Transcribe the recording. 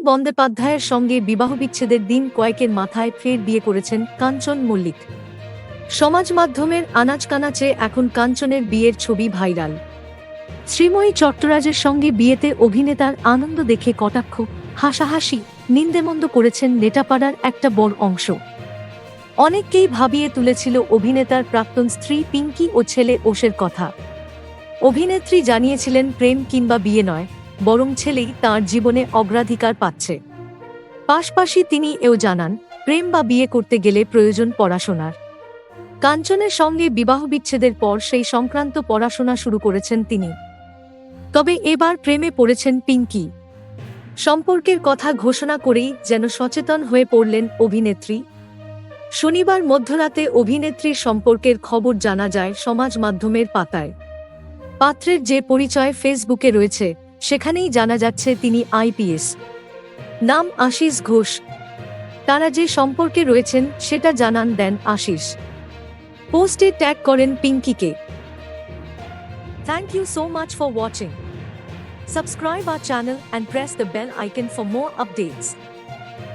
বন্দ্যোপাধ্যায়ের সঙ্গে বিবাহবিচ্ছেদের দিন কয়েকের মাথায় ফের বিয়ে করেছেন কাঞ্চন মল্লিক। সমাজ মাধ্যমের আনাচ কানাচে এখন কাঞ্চনের বিয়ের ছবি ভাইরাল। শ্রীময়ী চট্টরাজের সঙ্গে বিয়েতে অভিনেতার আনন্দ দেখে কটাক্ষ, হাসাহাসি, নিন্দেমন্দ করেছেন নেটাপাড়ার একটা বড় অংশ। অনেককেই ভাবিয়ে তুলেছিল অভিনেতার প্রাক্তন স্ত্রী পিঙ্কি ও ছেলে ওষের কথা। অভিনেত্রী জানিয়েছিলেন, প্রেম কিংবা বিয়ে নয় বরং ছেলেই তার জীবনে অগ্রাধিকার পাচ্ছে। পাশাপাশি তিনি এও জানান, প্রেম বা বিয়ে করতে গেলে প্রয়োজন পড়াশোনার। কাঞ্চনের সঙ্গে বিবাহবিচ্ছেদের পর সেই সংক্রান্ত পড়াশোনা শুরু করেছেন তিনি। তবে এবার প্রেমে পড়েছেন পিঙ্কি। সম্পর্কের কথা ঘোষণা করেই যেন সচেতন হয়ে পড়লেন অভিনেত্রী। শনিবার মধ্যরাতে অভিনেত্রীর সম্পর্কের খবর জানা যায় সমাজ মাধ্যমের পাতায়। পাত্রের যে পরিচয় ফেসবুকে রয়েছে সেখানেই জানা যাচ্ছে তিনি আইপিএস। নাম আশিস ঘোষ। তারা যে সম্পর্কে রয়েছেন, সেটা জানান দেন আশিস। পোস্টে ট্যাগ করেন পিঙ্কিকে। Thank you so much for watching subscribe our channel and press the bell icon for more updates